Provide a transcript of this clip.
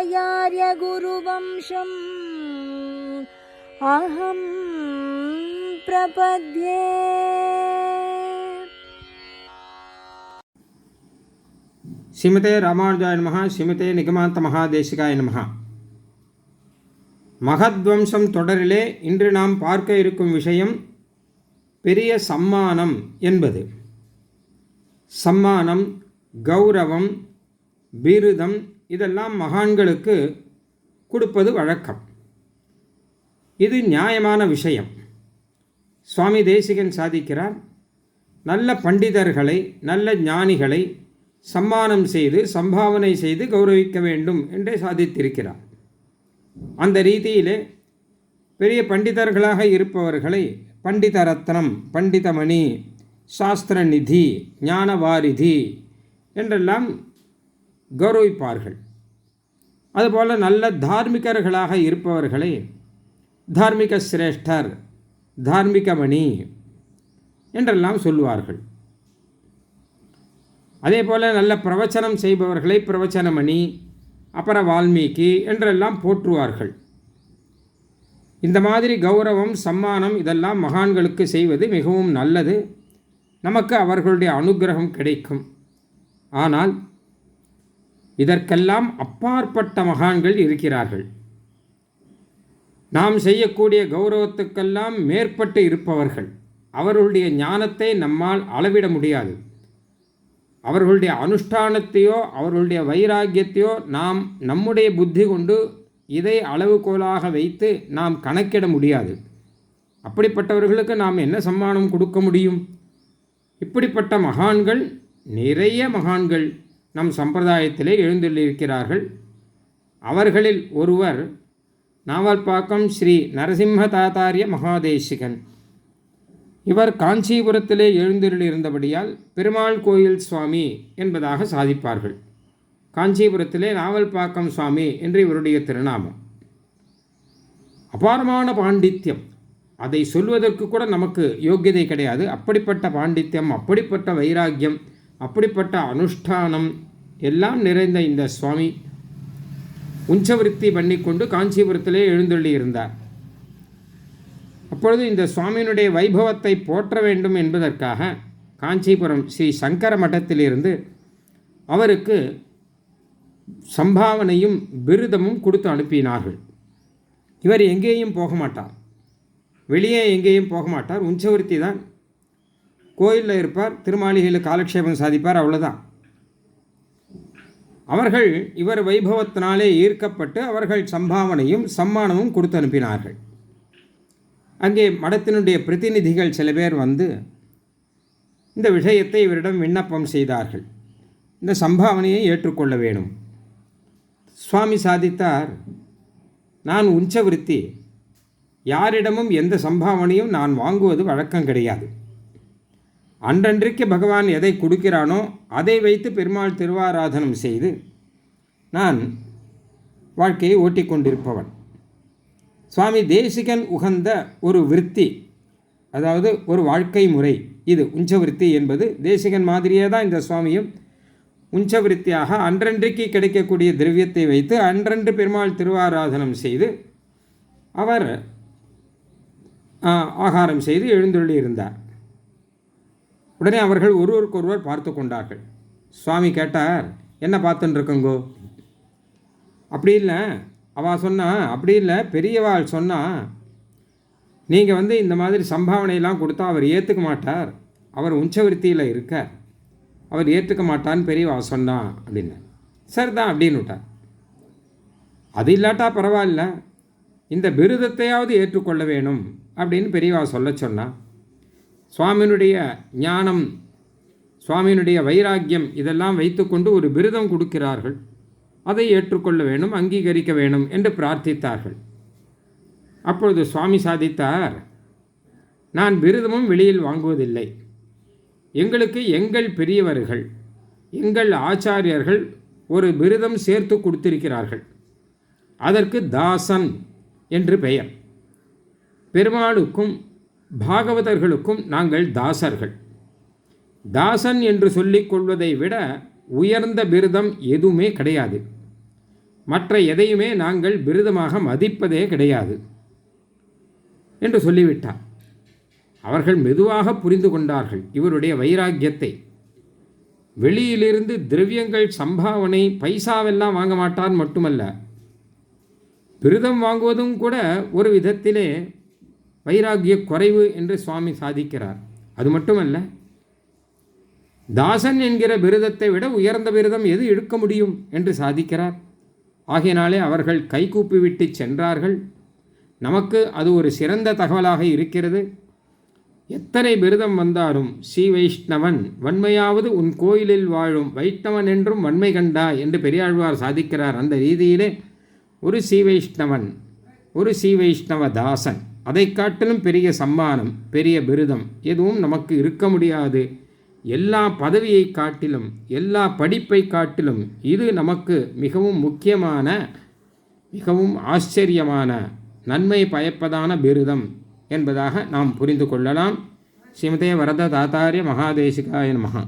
श्रीतातयार्यगुरुवंशम् अहं प्रपद्ये ஸ்ரீமதே ராமானுஜாய நமஹ ஸ்ரீமதே நிகமாந்த மகாதேசிகாய நமஹ மகத்வம்சம் தொடரிலே இன்று நாம் பார்க்க இருக்கும் விஷயம் பெரிய சம்மானம் என்பது சம்மானம் கௌரவம் பிருதம் இதெல்லாம் மகான்களுக்கு கொடுப்பது வழக்கம். இது நியாயமான விஷயம். சுவாமி தேசிகன் சாதிக்கிறார். நல்ல பண்டிதர்களை நல்ல ஞானிகளை சம்மானம் செய்து சம்பாவனை செய்து கௌரவிக்க வேண்டும் என்றே சாதித்திருக்கிறார். அந்த ரீதியிலே பெரிய பண்டிதர்களாக இருப்பவர்களை பண்டித ரத்னம் பண்டிதமணி சாஸ்திர நிதி ஞானவாரிதி என்றெல்லாம் கௌரவிப்பார்கள் அதுபோல் நல்ல தார்மிகர்களாக இருப்பவர்களை தார்மிக சிரேஷ்டர் தார்மிகமணி என்றெல்லாம் சொல்லுவார்கள். அதே போல் நல்ல பிரவச்சனம் செய்பவர்களை பிரவச்சனமணி அப்புற வால்மீகி என்றெல்லாம் போற்றுவார்கள். இந்த மாதிரி கௌரவம் சம்மானம் இதெல்லாம் மகான்களுக்கு செய்வது மிகவும் நல்லது. நமக்கு அவர்களுடைய அனுகிரகம் கிடைக்கும். ஆனால் இதற்கெல்லாம் அப்பாற்பட்ட மகான்கள் இருக்கிறார்கள். நாம் செய்யக்கூடிய கௌரவத்துக்கெல்லாம் மேற்பட்டு இருப்பவர்கள். அவர்களுடைய ஞானத்தை நம்மால் அளவிட முடியாது. அவர்களுடைய அனுஷ்டானத்தையோ அவர்களுடைய வைராக்கியத்தையோ நாம் நம்முடைய புத்தி கொண்டு இதை அளவுகோலாக வைத்து நாம் கணக்கிட முடியாது. அப்படிப்பட்டவர்களுக்கு நாம் என்ன சம்மானம் கொடுக்க முடியும்? இப்படிப்பட்ட மகான்கள் நிறைய மகான்கள் நம் சம்பிரதாயத்திலே எழுந்துள்ளிருக்கிறார்கள் அவர்களில் ஒருவர் நாவல்பாக்கம் ஸ்ரீ நரசிம்ம தாத்தாரிய மகாதேசிகன். இவர் காஞ்சிபுரத்திலே எழுந்தருளிருந்தபடியால் பெருமாள் கோயில் சுவாமி என்பதாக சாதிப்பார்கள். காஞ்சிபுரத்திலே நாவல்பாக்கம் சுவாமி என்று இவருடைய திருநாமம். அபாரமான பாண்டித்யம். அதை சொல்வதற்கு கூட நமக்கு யோக்கியதை கிடையாது. அப்படிப்பட்ட பாண்டித்யம் அப்படிப்பட்ட வைராக்கியம் அப்படிப்பட்ட அனுஷ்டானம் எல்லாம் நிறைந்த இந்த சுவாமி உஞ்சவிருத்தி பண்ணிக்கொண்டு காஞ்சிபுரத்திலே எழுந்தள்ளி இருந்தார் அப்பொழுது இந்த சுவாமியினுடைய வைபவத்தை போற்ற வேண்டும் என்பதற்காக காஞ்சிபுரம் ஸ்ரீ சங்கர மட்டத்திலிருந்து அவருக்கு சம்பாவனையும் விருதமும் கொடுத்து அனுப்பினார்கள். இவர் எங்கேயும் போக மாட்டார். வெளியே எங்கேயும் போக மாட்டார். உஞ்சவருத்தி தான் கோயிலில் இருப்பார் திருமாளிகையில் காலக்ஷேபம் சாதிப்பார் அவ்வளோதான் அவர்கள் இவர் வைபவத்தினாலே ஈர்க்கப்பட்டு அவர்கள் சம்பாவனையும் சம்மானமும் கொடுத்து அனுப்பினார்கள். அங்கே மடத்தினுடைய பிரதிநிதிகள் சில பேர் வந்து இந்த விஷயத்தை இவரிடம் விண்ணப்பம் செய்தார்கள். இந்த சம்பாவனையை ஏற்றுக்கொள்ள வேணும். சுவாமி சாதித்தார் நான் உஞ்சவிருத்தி யாரிடமும் எந்த சம்பாவனையும் நான் வாங்குவது வழக்கம் கிடையாது. அன்றன்றைக்கு பகவான் எதை கொடுக்கிறானோ அதை வைத்து பெருமாள் திருவாராதனம் செய்து நான் வாழ்க்கையை ஓட்டிக்கொண்டிருப்பவன். சுவாமி தேசிகன் உகந்த ஒரு விற்பி அதாவது ஒரு வாழ்க்கை முறை இது உஞ்சவிருத்தி என்பது தேசிகன் மாதிரியே தான் இந்த சுவாமியும் உஞ்சவிருத்தியாக அன்றன்றைக்கு கிடைக்கக்கூடிய திரவியத்தை வைத்து அன்றன்று பெருமாள் திருவாராதனம் செய்து அவர் ஆகாரம் செய்து எழுந்துள்ளி இருந்தார் உடனே அவர்கள் ஒருவருக்கொருவர் பார்த்து கொண்டார்கள். சுவாமி கேட்டார் என்ன பார்த்துன்னுருக்குங்கோ அப்படி இல்லை. அவள் சொன்னா அப்படி இல்லை. பெரியவாள் சொன்னால் நீங்கள் வந்து இந்த மாதிரி சம்பாவனையெல்லாம் கொடுத்தா அவர் ஏற்றுக்க மாட்டார். அவர் உஞ்சவிருத்தியில் இருக்க. அவர் ஏற்றுக்க மாட்டான்னு பெரியவா சொன்னான் அப்படின்னு சரிதான் அப்படின்னு விட்டார். அது இல்லாட்டா பரவாயில்ல. இந்த விருதத்தையாவது ஏற்றுக்கொள்ள வேணும் அப்படின்னு பெரியவா சொல்ல சொன்னான் சுவாமியினுடைய ஞானம் சுவாமியினுடைய வைராக்கியம் இதெல்லாம் வைத்துக்கொண்டு ஒரு விருதம் கொடுக்கிறார்கள். அதை ஏற்றுக்கொள்ள வேண்டும் அங்கீகரிக்க வேண்டும் என்று பிரார்த்தித்தார்கள். அப்பொழுது சுவாமி சாதித்தார் நான் விருதமும் வெளியில் வாங்குவதில்லை. எங்களுக்கு எங்கள் பெரியவர்கள் எங்கள் ஆச்சாரியர்கள் ஒரு விருதம் சேர்த்து கொடுத்திருக்கிறார்கள். அதற்கு தாசன் என்று பெயர். பெருமாளுக்கும் பாகவதர்களுக்கும் நாங்கள் தாசர்கள். தாசன் என்று சொல்லிக் கொள்வதை விட உயர்ந்த விருதம் எதுவுமே கிடையாது. மற்ற எதையுமே நாங்கள் விருதமாக மதிப்பதே கிடையாது என்று சொல்லிவிட்டார். அவர்கள் மெதுவாக புரிந்து கொண்டார்கள் இவருடைய வைராக்கியத்தை. வெளியிலிருந்து திரவியங்கள் சம்பாவனை பைசாவெல்லாம் வாங்க மாட்டார் மட்டுமல்ல விருதம் வாங்குவதும் கூட ஒரு விதத்திலே வைராகிய குறைவு என்று சுவாமி சாதிக்கிறார். அது மட்டுமல்ல தாசன் என்கிற விரதத்தை விட உயர்ந்த விரதம் எது எடுக்க முடியும் என்று சாதிக்கிறார். ஆகையினாலே அவர்கள் கைகூப்பிவிட்டு சென்றார்கள். நமக்கு அது ஒரு சிறந்த தகவலாக இருக்கிறது. எத்தனை விரதம் வந்தாலும் ஸ்ரீ வைஷ்ணவன் வன்மையாவது உன் கோயிலில் வாழும் வைஷ்ணவன் என்றும் வன்மை கண்டா என்று பெரியாழ்வார் சாதிக்கிறார். அந்த ரீதியிலே ஒரு ஸ்ரீ வைஷ்ணவன் ஒரு ஸ்ரீ வைஷ்ணவ தாசன் அதை காட்டிலும் பெரிய சம்மானம் பெரிய விருதம் எதுவும் நமக்கு இருக்க முடியாது. எல்லா பதவியை காட்டிலும் எல்லா படிப்பை காட்டிலும் இது நமக்கு மிகவும் முக்கியமான மிகவும் ஆச்சரியமான நன்மை பயப்பதான பிருதம் என்பதாக நாம் புரிந்து கொள்ளலாம். ஸ்ரீமதே வரத தாத்தாரிய மகாதேசிகாய மகா